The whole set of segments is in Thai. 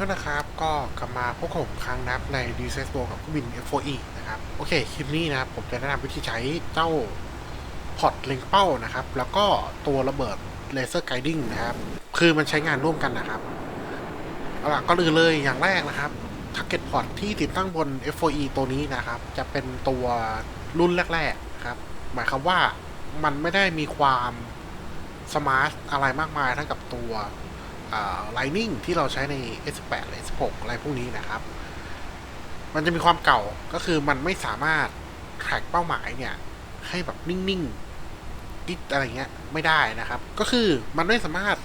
เพื่อนนะครับ ก็กลับมาพบกับผมครั้งนะครับใน d c s b o กับเครื่องบิน F4E นะครับ โอเค คลิปนี้นะครับ ผมจะแนะนำวิธีใช้เจ้าพอร์ตเล็งเป้านะครับ แล้วก็ตัวระเบิดเลเซอร์ไกดิ้งนะครับ คือมันใช้งานร่วมกันนะครับเอาล่ะก็เลยเลยอย่างแรกนะครับท Target Port ที่ติดตั้งบน F4E ตัวนี้นะครับ จะเป็นตัวรุ่นแรกๆนะครับ หมายความว่ามันไม่ได้มีความสมาร์ทอะไรมากมายเท่ากับตัว ไลนิ่งที่เราใช้ใน S8 หรือ S6 อะไรพวกนี้นะครับ มันจะมีความเก่าก็คือมันไม่สามารถแทร็กเป้าหมายเนี่ยให้แบบนิ่งๆดิดอะไรเงี้ยไม่ได้นะครับ ก็คือมันไม่สามารถ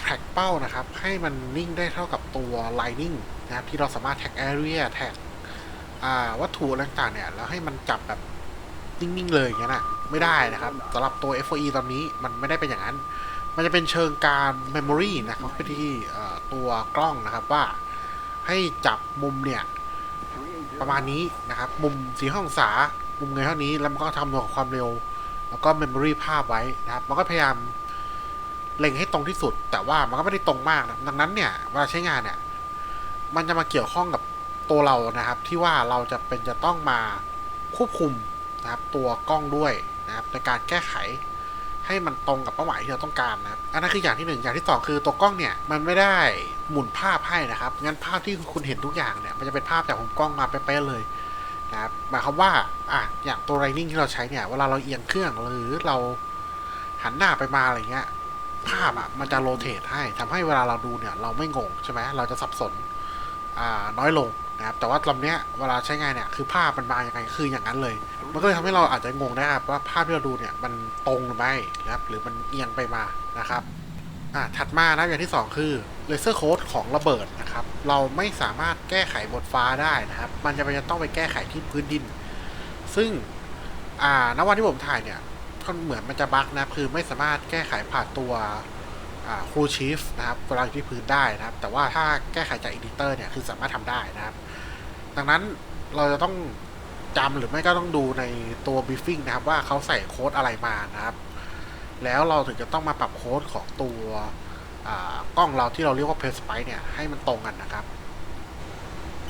แทร็กเป้านะครับ ให้มันนิ่งได้เท่ากับตัว Lightning นะครับที่เราสามารถแท็ก Area แท็กวัตถุต่างๆเนี่ยแล้วให้มันจับแบบนิ่งๆเลยอย่างเงี้ยนะไม่ได้นะครับสำหรับตัว F4E ตอนนี้มันไม่ได้เป็นอย่างนั้น มันจะเป็นเชิงการ Memory นะครับไปที่ตัวกล้องนะครับว่าให้จับมุมเนี่ย ประมาณนี้นะครับ มุมสีห้องศามุมเงยเท่านี้ แล้วมันก็ทำตัวกความเร็ว แล้วก็ Memory ภาพไว้นะครับ มันก็พยายามเล็งให้ตรงที่สุด แต่ว่ามันก็ไม่ได้ตรงมากนะดังนั้นเนี่ยเวลาใช้งานเนี่ย มันจะมาเกี่ยวข้องกับตัวเรานะครับ ที่ว่าเราจะเป็นจะต้องมาควบคุมนะครับ ตัวกล้องด้วยนะครับในการแก้ไข ให้มันตรงกับเป้าหมายที่เราต้องการนะครับอันนั้นคืออย่างที่หนึ่งอย่างที่สองคือตัวกล้องเนี่ยมันไม่ได้หมุนภาพให้นะครับงั้นภาพที่คุณเห็นทุกอย่างเนี่ยมันจะเป็นภาพจากมุมกล้องมาเป๊ะๆเลยนะครับหมายความว่าอะอย่างตัวไรนิ่งที่เราใช้เนี่ยเวลาเราเอียงเครื่องหรือเราหันหน้าไปมาอะไรเงี้ยภาพอะมันจะโรเตทให้ทำให้เวลาเราดูเนี่ยเราไม่งงใช่ไหมเราจะสับสนอ่าน้อยลง นะครับแต่ว่าลำเนี้ยเวลาใช้งานเนี่ยคือภาพมันมาอย่างไงคืออย่างนั้นเลย มันก็เลยทำให้เราอาจจะงงได้ครับว่าภาพที่เราดูเนี่ยมันตรงหรือไม่นะครับหรือมันเอียงไปมานะครับอ่าถัดมานะอย่างที่ 2 คือเลเซอร์โค้ดของระเบิดนะครับเราไม่สามารถแก้ไขบนฟ้าได้นะครับ มันจะเป็นจะต้องไปแก้ไขที่พื้นดิน ซึ่งอ่าณวันที่ผมถ่ายเนี่ยก็เหมือนมันจะบั๊กนะคือไม่สามารถแก้ไขผ่านตัว คูชีฟนะครับเวลาอยู่ที่พื้นได้นะครับ แต่ว่าถ้าแก้ไขจากอีดิเตอร์เนี่ยคือสามารถทำได้นะครับ ดังนั้นเราจะต้องจำหรือไม่ก็ต้องดูในตัวบีฟิ n งนะครับว่าเขาใส่โค้ดอะไรมานะครับ แล้วเราถึงจะต้องมาปรับโค้ดของตัวกล้องเราที่เราเรียกว่าเพสไปเนี่ยให้มันตรงกันนะครับ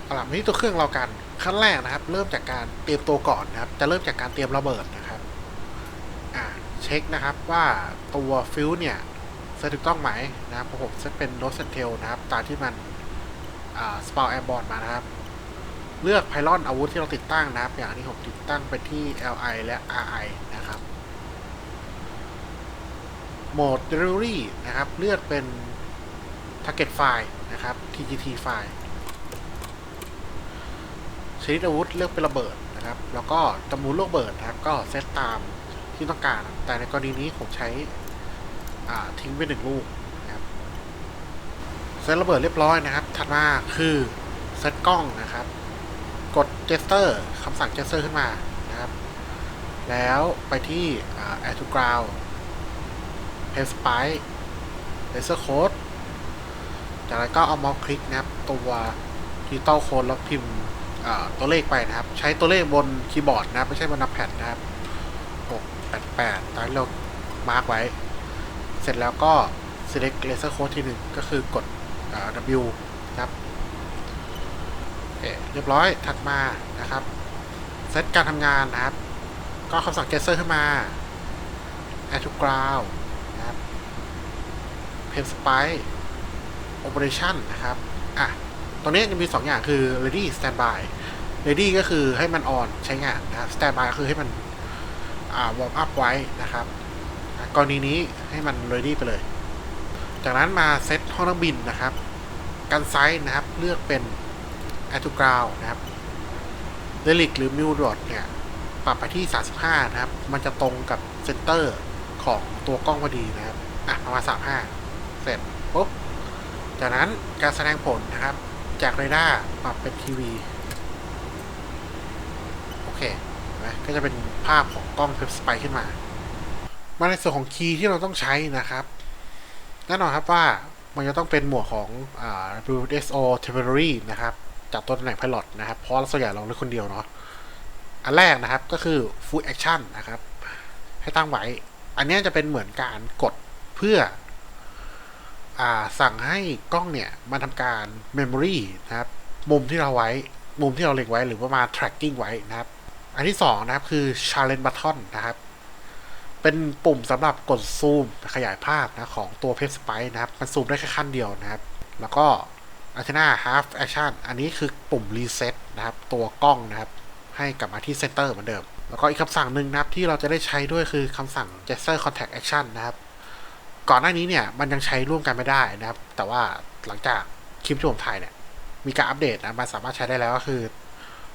เอาล่ะมาที่ตัวเครื่องเรากันขั้นแรกนะครับ เริ่มจากการเตรียมตัวก่อนนะครับ จะเริ่มจากการเตรียมระเบิดนะครับเช็คนะครับว่าตัวฟิวเนี่ย เซตถูกต้องไหมนะครับผมเซตเป็นโรสเซตเทลนะครับตามที่มันสปาวแอร์บอร์ดมานะครับ เลือกไพลอนอาวุธที่เราติดตั้งนะครับ อย่างที่ผมติดตั้งไปที่ LI และ RI นะครับโหมด Delivery นะครับ เลือกเป็น Target File นะครับ TGT File ชนิดอาวุธเลือกเป็นระเบิดนะครับ แล้วก็จำนวนลูกเบิดนะครับ ก็เซตตามที่ต้องการ แต่ในกรณีนี้ผมใช้ ทิ้งไปหนึ่งลูกนะครับเซตระเบิดเรียบร้อยนะครับ ถัดมาคือเซตกล้องนะครับ กด gesture คำสั่ง gesture ขึ้นมานะครับ แล้วไปที่ add to ground paste spike laser code จากนั้นก็เอาเมาส์คลิกนะครับ ตัวดิจิตอลโค้ดแล้วพิมพ์ตัวเลขไปนะครับ ใช้ตัวเลขบนคีย์บอร์ดนะครับ ไม่ใช่บนนับแพดนะครับ 688ตามที่เรามาร์กไว้ เสร็จแล้วก็ select laser code ที่หนึ่งก็คือกด W นะครับเรียบร้อยถัดมานะครับเซตการทำงานนะครับ ก็คำสั่ง gesture ขึ้นมา add to ground นะครับ pen spike operation นะครับอะตรงนี้จะมี 2 อย่างคือ ready standby ready ก็คือให้มัน on ใช้งานนะครับ standby ก็คือให้มันอ่า warm up ไว้นะครับ กรณีนี้ให้มัน ready ไปเลย จากนั้นมาเซตห้องนักบินนะครับ กันไซส์นะครับเลือกเป็น a to ground นะครับ d e l i c หรือ m u d o t เนี่ย ปรับไปที่ 35 นะครับ มันจะตรงกับเซนเตอร์ของตัวกล้องพอดีนะครับ อะประมาณ35 เสร็จปุ๊บ จากนั้นการแสดงผลนะครับ จากเรดาร์ปรับเป็นทีวี โอเคนะก็จะเป็นภาพของกล้องเพปสไปขึ้นมา มาในส่วนของคีย์ที่เราต้องใช้นะครับแน่นอนครับว่ามันจะต้องเป็นหมวดของอ WSO Temporary นะครับจากตัวตำแหน่ง Pilot นะครับ เพราะส่วนใหญ่เราเล่นคนเดียวเนาะอันแรกนะครับก็คือ Full Action นะครับ ให้ตั้งไว้ อันนี้จะเป็นเหมือนการกดเพื่ออสั่งให้กล้องเนี่ยมันทำการ memory นะครับ มุมที่เราไว้มุมที่เราเล็งไว้หรือว่ามา tracking ไว้นะครับ อันที่สองนะครับคือ challenge button นะครับ เป็นปุ่มสำหรับกดซูมขยายภาพนะของตัว p a c e Spike นะครับ มันซูมได้แค่ขั้นเดียวนะครับ แล้วก็ Antenna Half Action อันนี้คือปุ่ม reset นะครับ ตัวกล้องนะครับ ให้กลับมาที่เซนเตอร์เหมือนเดิม แล้วก็อีกคำสั่งหนึ่งนะครับ ที่เราจะได้ใช้ด้วยคือคำสั่ง gesture contact action นะครับ ก่อนหน้านี้เนี่ยมันยังใช้ร่วมกันไม่ได้นะครับ แต่ว่าหลังจากคลิปที่ผมถ่ายเนี่ยมีการอัปเดตนะมันสามารถใช้ได้แล้วก็คือ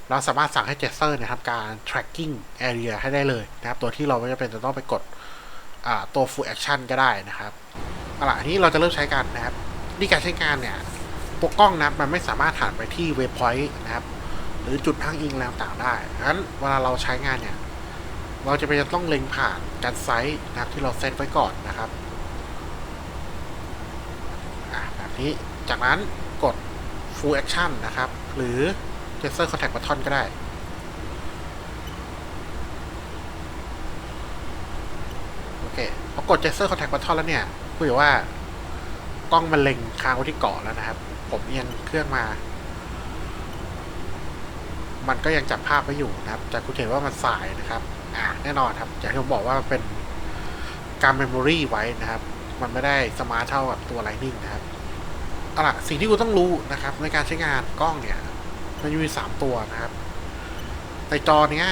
เราสามารถสั่งให้ gesture เนี่ยทำการ tracking area ให้ได้เลยนะครับ ตัวที่เราไม่จำเป็นจะต้องไปกดตัว full action ก็ได้นะครับเอาล่ะนี้เราจะเริ่มใช้กันนะครับที่การใช้งานเนี่ยตัวกล้องนับมันไม่สามารถผ่านไปที่ waypoint นะครับ หรือจุดอ้งอิงอะไรต่างได้ดังนั้นเวลาเราใช้งานเนี่ย เราจะไปจะต้องเล็งผ่านการไซส์นะครับที่เราเซตไว้ก่อนนะครับแบบนี้จากนั้นกด full action นะครับ หรือ gesture contact button ก็ได้ โอเคพอกด gesture contact button แล้วเนี่ยคุยว่ากล้องมันเล็งค้างไว้ที่เกาะแล้วนะครับ ผมเอียงเครื่องมา มันก็ยังจับภาพไว้อยู่นะครับ แต่คุณเห็นว่ามันสายนะครับ อ่าแน่นอนครับอย่างที่ผมบอกว่าเป็นการเมมโมรีไว้นะครับ มันไม่ได้สมาร์ทเท่ากับตัว Lightning นะครับเอาล่ะสิ่งที่คุณต้องรู้นะครับ ในการใช้งานกล้องเนี่ย มันมีสามตัวนะครับ ในจอเนี้ย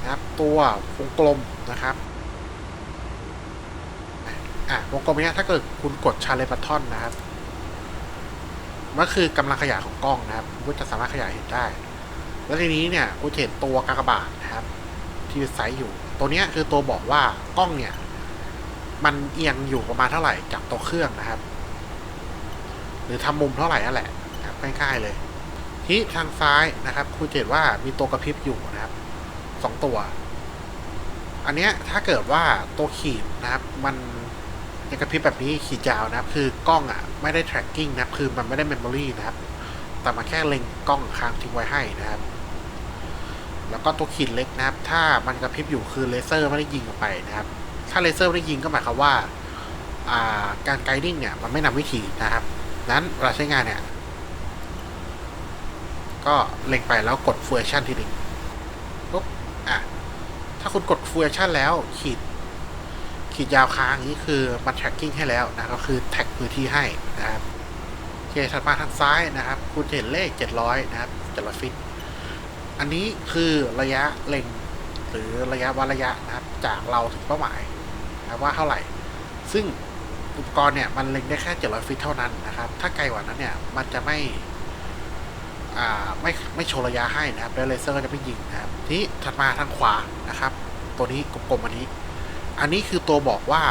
นะครับตัววงกลมนะครับอะวงกลมเนี้ยถ้าเกิดคุณกดชาเลนบัตทอนนะครับมันคือกำลังขยายของกล้องนะครับคุณก็จะสามารถขยายเห็นได้ แล้วทีนี้เนี่ยคุณเห็นตัวกากบาทนะครับ ที่ไซส์อยู่ ตัวเนี้ยคือตัวบอกว่ากล้องเนี่ย มันเอียงอยู่ประมาณเท่าไหร่จากตัวเครื่องนะครับ หรือทำมุมเท่าไหร่นั่นแหละนะครับง่ายๆเลย ที่ทางซ้ายนะครับ คุณเห็นว่ามีตัวกระพริบอยู่นะครับสองตัว อันเนี้ยถ้าเกิดว่าตัวขีดนะครับ มันยังกระพริบแบบนี้ขีดยาวนะครับ คือกล้องอะไม่ได้ tracking นะครับ คือมันไม่ได้ memory นะครับ แต่มันแค่เล็งกล้องค้างทิ้งไว้ให้นะครับ แล้วก็ตัวขีดเล็กนะครับ ถ้ามันกระพริบอยู่คือเลเซอร์ไม่ได้ยิงออกไปนะครับ ถ้าเลเซอร์ไม่ได้ยิงก็หมายความว่าการไกดิ้งเนี่ยมันไม่นำวิธีนะครับ นั้นเวลาใช้งานเนี่ย ก็เล็งไปแล้วกด full action ทีหนึ่งปุ๊บอะ ถ้าคุณกด full action แล้วขีด ขีดยาวค้างนี้คือมัน tracking ให้แล้วนะก็คือแท็กพื้นที่ให้นะครับโอเคถัดมาทางซ้ายนะครับ คุณเห็นเลข 700 นะครับ700ฟิต อันนี้คือระยะเล็งหรือระยะวัดระยะนะครับ จากเราถึงเป้าหมายนะว่าเท่าไหร่ ซึ่งอุปกรณ์เนี่ยมันเล็งได้แค่ 700 ฟิตเท่านั้นนะครับ ถ้าไกลกว่านั้นเนี่ย มันจะไม่ ไม่ไม่โชว์ระยะให้นะครับแล้วเลเซอร์ก็จะไม่ยิงนะครับทีถัดมาทางขวานะครับ ตัวนี้กลมๆอันนี้ อันนี้คือตัวบอกว่า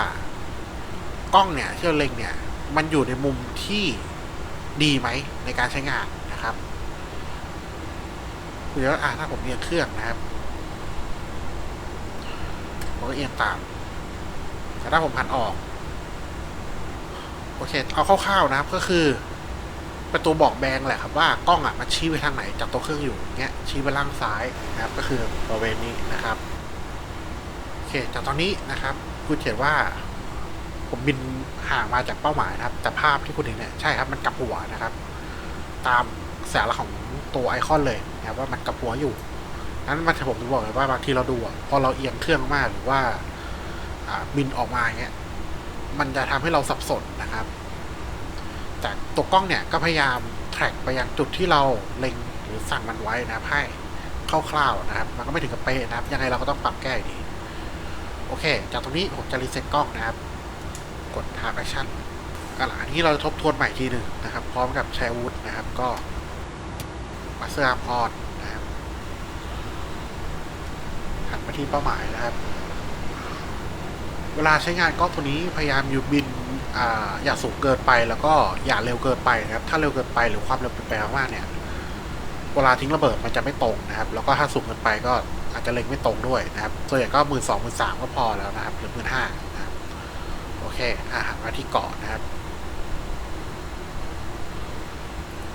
กล้องเนี่ยที่เราเล็งเนี่ย มันอยู่ในมุมที่ดีไหมในการใช้งานนะครับเดี๋ยวอ่าถ้าผมเอียงเครื่องนะครับผมก็เอียงตามแต่ถ้าผมหันออก โอเค เอาคร่าวๆนะครับก็คือ เป็นตัวบอกแบงแหละครับว่ากล้องอะมันชี้ไปทางไหนจากตัวเครื่องอยู่เงี้ยชี้ไปล่างซ้ายนะครับก็คือบริเวณนี้นะครับโอเคจากตอนนี้นะครับคุณเขียนว่า ผมบินห่างมาจากเป้าหมายนะครับ แต่ภาพที่คุณเห็นเนี่ยใช่ครับมันกลับหัวนะครับ ตามแสงของตัวไอคอนเลยนะครับว่ามันกลับหัวอยู่นั้นมันจะผมจะบอกเลยว่าบางทีเราดูพอเราเอียงเครื่องมากหรือว่าอ่าบินออกมาอย่างเงี้ยมันจะทำให้เราสับสนนะครับ แต่ตัวกล้องเนี่ยก็พยายามแทร็กไปยังจุดที่เราเล็งหรือสั่งมันไว้นะครับให้คร่าวๆนะครับ มันก็ไม่ถึงกับเป๊ะนะครับ ยังไงเราก็ต้องปรับแก้อยู่ดี โอเค จากตรงนี้ผมจะรีเซ็ตกล้องนะครับ กด Time Action ก็หลังนี้เราจะทบทวนใหม่ทีหนึ่งนะครับ พร้อมกับใช้วุธนะครับ ก็มาเสื้ออาร์มพอดนะครับหันไปที่เป้าหมายนะครับ เวลาใช้งานกล้องตัวนี้พยายามอยู่บิน อย่าสูงเกินไปแล้วก็อย่าเร็วเกินไปนะครับ ถ้าเร็วเกินไปหรือความเร็วเปลี่ยนแปมากๆเนี่ย เวลาทิ้งระเบิดมันจะไม่ตรงนะครับ แล้วก็ถ้าสูงเกินไปก็อาจจะเล็งไม่ตรงด้วยนะครับส่วนใหญ่ก็หมื่นสองหมื่นสามก็พอแล้วนะครับ หรือหมื่นห้านะครับโอเคอ่าหันมาที่เกาะนะครับ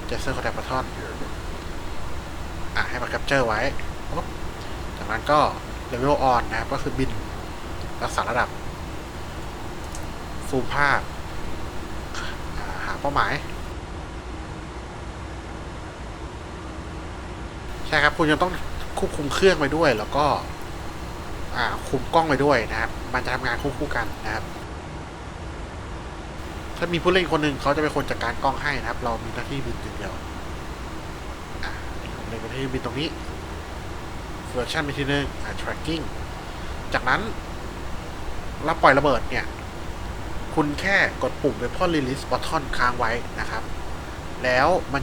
เจสเซอร์คอนแทคบัตทอนอ่าให้มันแคปเจอร์ไว้จากนั้นก็เลเวลออนนะครับ ก็คือบินรักษาระดับ ซูมภาพเป้าหมาย ใช่ครับ คุณจะต้องควบคุมเครื่องไปด้วย แล้วก็คุมกล้องไปด้วยนะครับ มันจะทำงานควบคู่กันนะครับ ถ้ามีผู้เล่นคนหนึ่งเขาจะเป็นคนจัดการกล้องให้นะครับ เรามีหน้าที่บินอย่างเดียวผมเล่นหน้าที่บินตรงนี้เวอร์ชันไปทีนึงอ่า tracking จากนั้นเราปล่อยระเบิดเนี่ย คุณแค่กดปุ่ม weapon release button ค้างไว้นะครับ แล้วมัน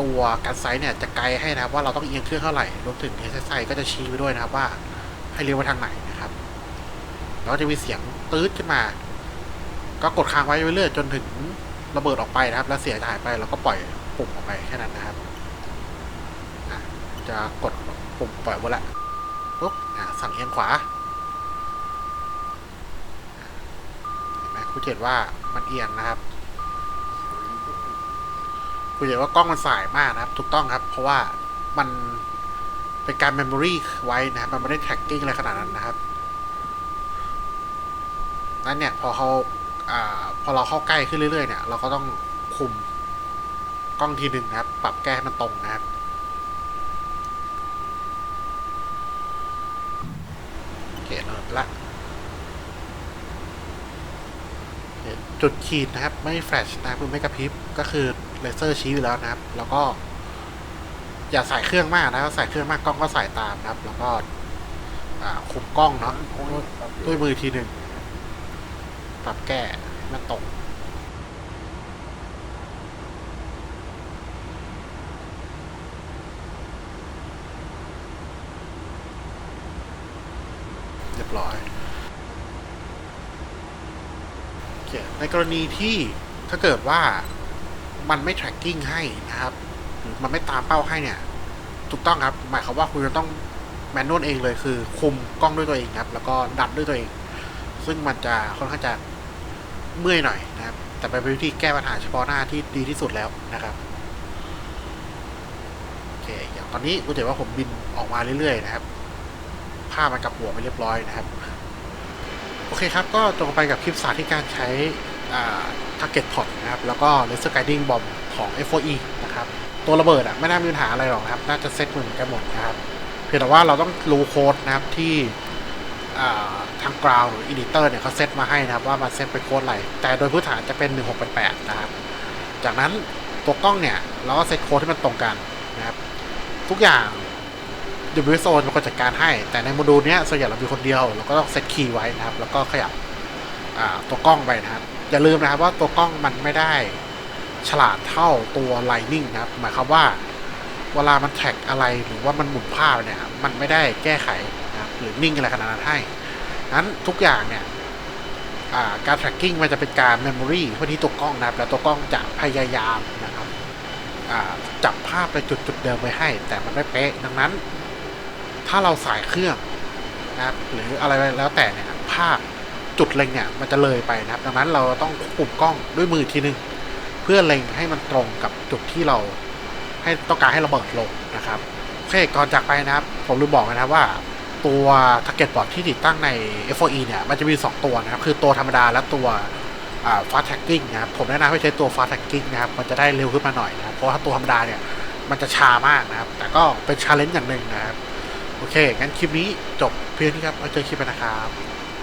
ตัวการไซส์เนี่ยจะไกด์ให้นะครับว่าเราต้องเอียงเครื่องเท่าไหร่ รวมถึง SSI ก็จะชี้ไปด้วยนะครับว่าให้เลี้ยวไปทางไหนนะครับ แล้วจะมีเสียงตืดขึ้นมา ก็กดค้างไว้เรื่อยๆจนถึงระเบิดออกไปนะครับ แล้วเสียงจะหายไปแล้วก็ปล่อยปุ่มออกไปแค่นั้นนะครับ จะกดปุ่มปล่อยหมดละปุ๊บอะสั่งเอียงขวา คุณเห็นว่ามันเอียงนะครับคุณเห็นว่ากล้องมันสายมากนะครับ ถูกต้องครับ เพราะว่ามันเป็นการเมมโมรีไว้นะครับ มันไม่ได้แท็กกิ้งอะไรขนาดนั้นนะครับนั้นเนี่ยพอเขาอพอเราเข้าใกล้ขึ้นเรื่อยๆเนี่ย เราก็ต้องคุมกล้องทีหนึ่งนะครับ ปรับแก้ให้มันตรงนะครับโอเคเริ่มละ จุดขีดนะครับ ไม่แฟลชนะครับคือไม่กระพริบก็คือเลเซอร์ชี้อยู่แล้วนะครับ แล้วก็ อย่าใส่เครื่องมากนะครับใส่เครื่องมากกล้องก็ใส่ตามนะครับ แล้วก็คุมกล้องเนาะด้วยมือทีหนึ่งปรับแก้มันตกงเรียบร้อย โอเคใน กรณีที่ถ้าเกิดว่ามันไม่ tracking ให้นะครับหรือมันไม่ตามเป้าให้เนี่ย ถูกต้องครับ หมายความว่าคุณจะต้องแมนนวลเองเลยคือ คุมกล้องด้วยตัวเองครับ แล้วก็ดันด้วยตัวเอง ซึ่งมันจะค่อนข้างจะเมื่อยหน่อยนะครับ แต่เป็นวิธีแก้ปัญหาเฉพาะหน้าที่ดีที่สุดแล้วนะครับโอเคอย่างตอนนี้คุณเห็นว่าผมบินออกมาเรื่อยๆนะครับภาพมันกลับหัวไปเรียบร้อยนะครับ โอเคครับ ก็จบไปกับคลิปสาธิตการใช้ target pod นะครับแล้วก็ laser guiding bomb ของ F4E นะครับตัวระเบิดอะไม่น่ามีปัญหาอะไรหรอกนะครับน่าจะเซตเหมือนกันหมดนะครับเพียงแต่ว่าเราต้องรู้โค้ดนะครับที่ทาง ground หรือ editor เนี่ยเขาเซตมาให้นะครับว่ามันเซตเป็นโค้ดอะไร แต่โดยพื้นฐานจะเป็น 1688 นะครับ จากนั้นตัวกล้องเนี่ย เราก็เซตโค้ดให้มันตรงกันนะครับ ทุกอย่าง WSO เป็นคนจัดการให้ แต่ในโมดูลเนี้ยส่วนใหญ่เรามีคนเดียว เราก็ต้องเซตคีย์ไว้นะครับ แล้วก็ขยับตัวกล้องไปนะครับ อย่าลืมนะครับว่าตัวกล้องมันไม่ได้ฉลาดเท่าตัว Lightning นะครับ หมายความว่าเวลามันแท็กอะไรหรือว่ามันหมุนภาพเนี่ย มันไม่ได้แก้ไขนะหรือนิ่งอะไรขนาดนั้นให้นั้นทุกอย่างเนี่ยการ tracking มันจะเป็นการ memory เพื่อที่ตัวกล้องนะครับ แล้วตัวกล้องจะพยายามนะครับจับภาพในจุดจุดๆเดิมไว้ให้ แต่มันไม่เป๊ะดังนั้น ถ้าเราสายเครื่องนะครับหรืออะไรแล้วแต่เนี่ยภาพ จุดเล็งเนี่ยมันจะเลยไปนะครับ ดังนั้นเราต้องควบคุมกล้องด้วยมือทีนึง เพื่อเล็งให้มันตรงกับจุดที่เราให้ต้องการให้ระเบิดลงนะครับโอเคก่อนจากไปนะครับ ผมลืมบอกนะครับว่าตัว target board ที่ติดตั้งใน F4E เนี่ยมันจะมี 2 ตัวนะครับ คือตัวธรรมดาและตัวอ่า fast tracking นะครับ ผมแนะนำให้ใช้ตัว fast tracking นะครับ มันจะได้เร็วขึ้นมาหน่อยนะครับ เพราะว่าถ้าตัวธรรมดาเนี่ยมันจะช้ามากนะครับ แต่ก็เป็น challenge อย่างหนึ่งนะครับ โอเค งั้นคลิปนี้จบเพียงนี้ครับเอาเจอคลิปไปนะครับ